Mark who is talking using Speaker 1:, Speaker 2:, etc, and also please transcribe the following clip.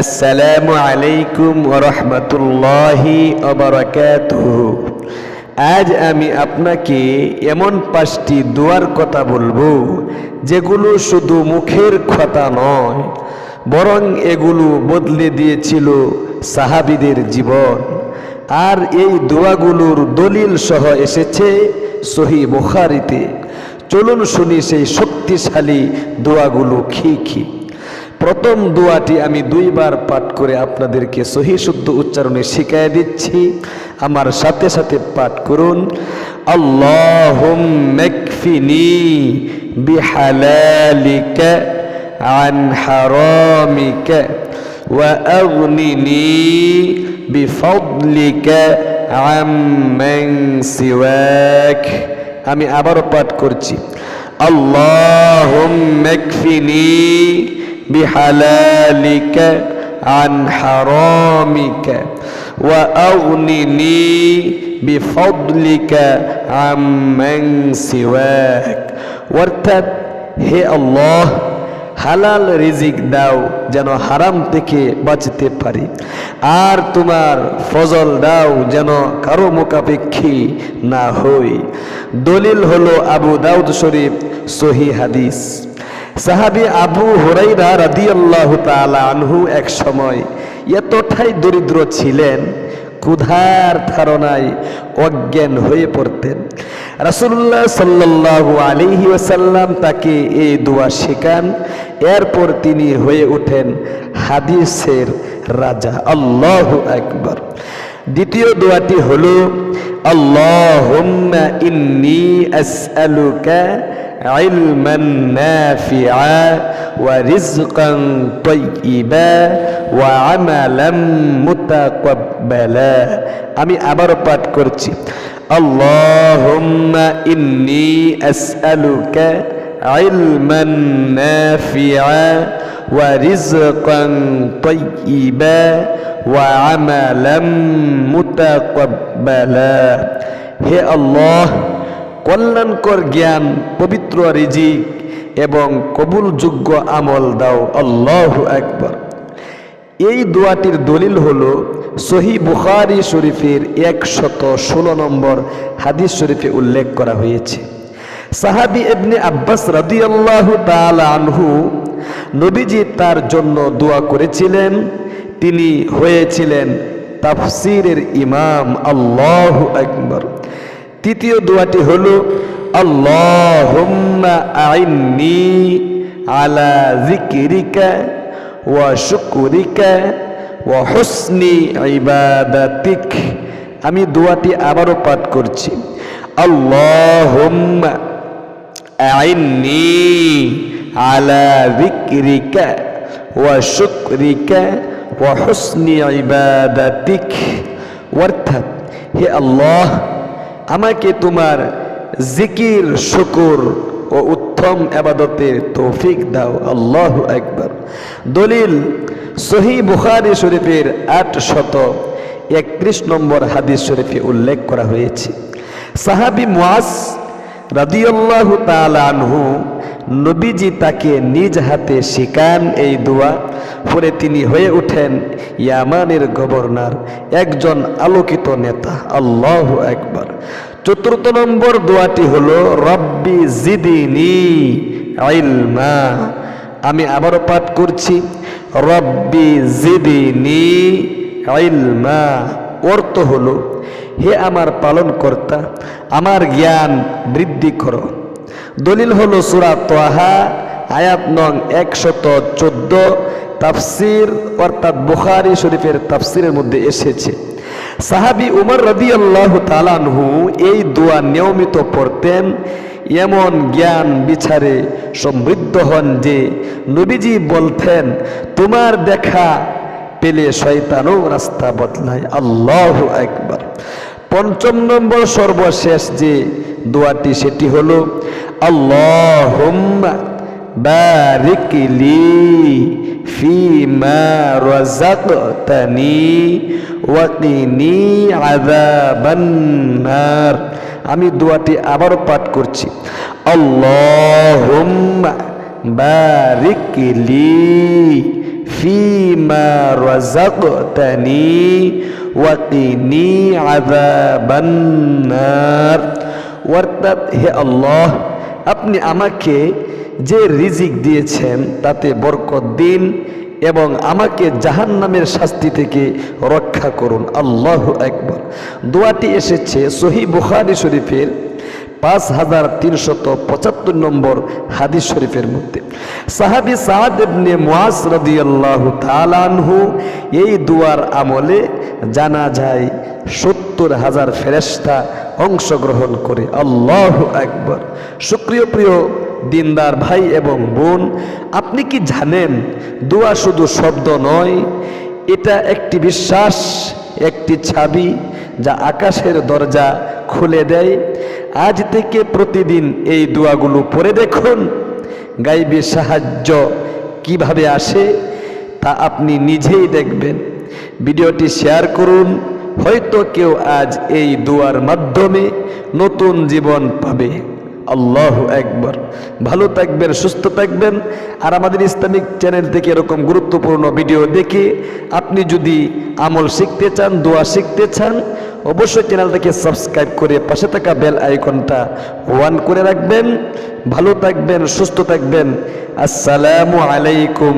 Speaker 1: আসসালামু আলাইকুম রহমতুল্লাহি আজ আমি আপনাকে এমন পাঁচটি দোয়ার কথা বলব, যেগুলো শুধু মুখের কথা নয়, বরং এগুলো বদলে দিয়েছিল সাহাবিদের জীবন। আর এই দোয়াগুলোর দলিল সহ এসেছে সহি বুখারিতে। চলুন শুনি সেই শক্তিশালী দোয়াগুলো খি খি প্রথম দোয়াটি আমি দুইবার পাঠ করে আপনাদেরকে সহি শুদ্ধ উচ্চারণে শিখাই দিচ্ছি আমার সাথে সাথে পাঠ করুন আল্লাহুম্মাকফিনি বিহালালিকা عن حرامك وأغنني بفضلك عمن سواك আমি আবারও পাঠ করছি আল্লাহুম্মাকফিনি بحلالك عن حرامك وأغنني بفضلك عمن سواك অর্থাৎ হে আল্লাহ হালাল রিজিক দাও যেন হারাম থেকে বাঁচতে পারি আর তোমার ফজল দাও যেন কারো মোকাপেক্ষী না হই দলিল হলো আবু দাউদ শরীফ সহি হাদিস সাহাবি আবু হরাইরা রাদিয়াল্লাহু তাআলা আনহু এক সময় এতটাই দরিদ্র ছিলেন, ক্ষুধার ধারণায় অজ্ঞান হয়ে পড়তেন। রাসূলুল্লাহ সাল্লাল্লাহু আলাইহি ওয়াসাল্লাম তাকে এই দোয়া শেখান, এরপর তিনি হয়ে ওঠেন হাদিসের রাজা। আল্লাহু আকবার। দ্বিতীয় দোয়াটি হলো, আল্লাহুম্মা ইন্নী আসআলুকা علما نافعا ورزقا طيبا وعملا متقبلا আমি আবারও পাঠ করছি اللهم إني أسألك علما نافعا ورزقا طيبا وعملا متقبلا হে আল্লাহ কল্যাণকর জ্ঞান, পবিত্র রিজিক এবং কবুলযোগ্য আমল দাও। আল্লাহ একবার এই দোয়াটির দলিল হল, সহি বুখারি শরীফের একশত ষোলো নম্বর হাদিস শরীফে উল্লেখ করা হয়েছে। সাহাবি এবনে আব্বাস রাদিয়াল্লাহ তাআলা আনহু নবীজি তার জন্য দোয়া করেছিলেন। তিনি হয়েছিলেন তাফসিরের ইমাম। আল্লাহ আকবর। তৃতীয় দোয়াটি হল, আল্লাহুম্মা আইন্নি আলা জিকিরিকা ওয়া শুকুরিকা ওয়া হুসনি ইবাদাতিক। আমি দোয়াটি আবারও পাঠ করছি, আল্লাহুম্মা আইন্নি আলা জিকিরিকা ওয়া শুকরিকা ওয়া হুসনি ইবাদাতিক। অর্থাৎ, হে আল্লাহ আমাকে তোমার জিকির, শুকুর ও উত্তম আবাদতের তৌফিক দাও। আল্লাহ একবার দলিল, সহি বুখারি শরীফের আট শত একত্রিশ নম্বর হাদিস শরীফে উল্লেখ করা হয়েছে। সাহাবি মুয়াজ রাদিয়াল্লাহ তাআলা আনহু, নবীজি তাকে নিজ হাতে শিকান এই দোয়া পরে তিনি হয়ে ওঠেন ইয়ামানের গভর্নর, একজন আলোকিত নেতা। আল্লাহ একবার চতুর্থ নম্বর দোয়াটি হলো, রব্বি জিদিনি ইলমা। আমি আবারও পাঠ করছি, রব্বি জিদিনি ইলমা। অর্থ হলো, হে আমার পালন কর্তা আমার জ্ঞান বৃদ্ধি করো। দলিল হলো সুরা তোহা, আয়াত নং একশত চোদ্দ, তাফসির, অর্থাৎ বুখারি শরীফের তাফসিরের মধ্যে এসেছে। সাহাবি উমর রবি আল্লাহ তালানহু এই দোয়া নিয়মিত পড়তেন, এমন জ্ঞান বিচারে সমৃদ্ধ হন যে নবীজি বলতেন, তোমার দেখা পেলে শয়তানও রাস্তা বদলায়। আল্লাহ একবার পঞ্চম নম্বর সর্বশেষ যে দোয়াটি, সেটি হলো আল্লাহ বারিক লি ফিমা আমি দোয়াটি আবারও পাঠ করছি, আল্লাহুম্মা বারিক লি ফিমা রাযাকতানি ওয়া কিনি আযাবান হে আল্লাহ, আপনি আমাকে যে রিজিক দিয়েছেন, তাতে বরকত দিন এবং আমাকে জাহান্নামের শাস্তি থেকে রক্ষা করুন। আল্লাহ একবার দোয়াটি এসেছে সহি বুখারি শরীফের পাঁচ হাজার তিনশত পঁচাত্তর নম্বর হাদিস শরীফের মধ্যে। সাহাবি সাহাদ ইবনে মুআজ রাদিয়াল্লাহু তাআলা আনহু এই দুয়ার আমলে জানা যায় সত্তর হাজার ফেরেস্তা অংশগ্রহণ করে। আল্লাহ একবার সুপ্রিয়, প্রিয় দিনদার ভাই এবং বোন, আপনি কি জানেন দোয়া শুধু শব্দ নয়, এটা একটি বিশ্বাস, একটি ছাবি যা আকাশের দরজা খুলে দেয়। আজ থেকে প্রতিদিন এই দোয়াগুলো পড়ে দেখুন। গাইবে সাহায্য কীভাবে আসে তা আপনি নিজেই দেখবেন। ভিডিওটি শেয়ার করুন, হয়তো কেউ আজ এই দোয়ার মাধ্যমে নতুন জীবন পাবে। আল্লাহ একবার ভালো থাকবেন, সুস্থ থাকবেন। আর আমাদের ইসলামিক চ্যানেল থেকে এরকম গুরুত্বপূর্ণ ভিডিও দেখে আপনি যদি আমল শিখতে চান, দোয়া শিখতে চান অবশ্যই চ্যানেলটাকে সাবস্ক্রাইব করে পাশে থাকা বেল আইকনটা ওয়ান করে রাখবেন। ভালো থাকবেন, সুস্থ থাকবেন। আসসালামু আলাইকুম।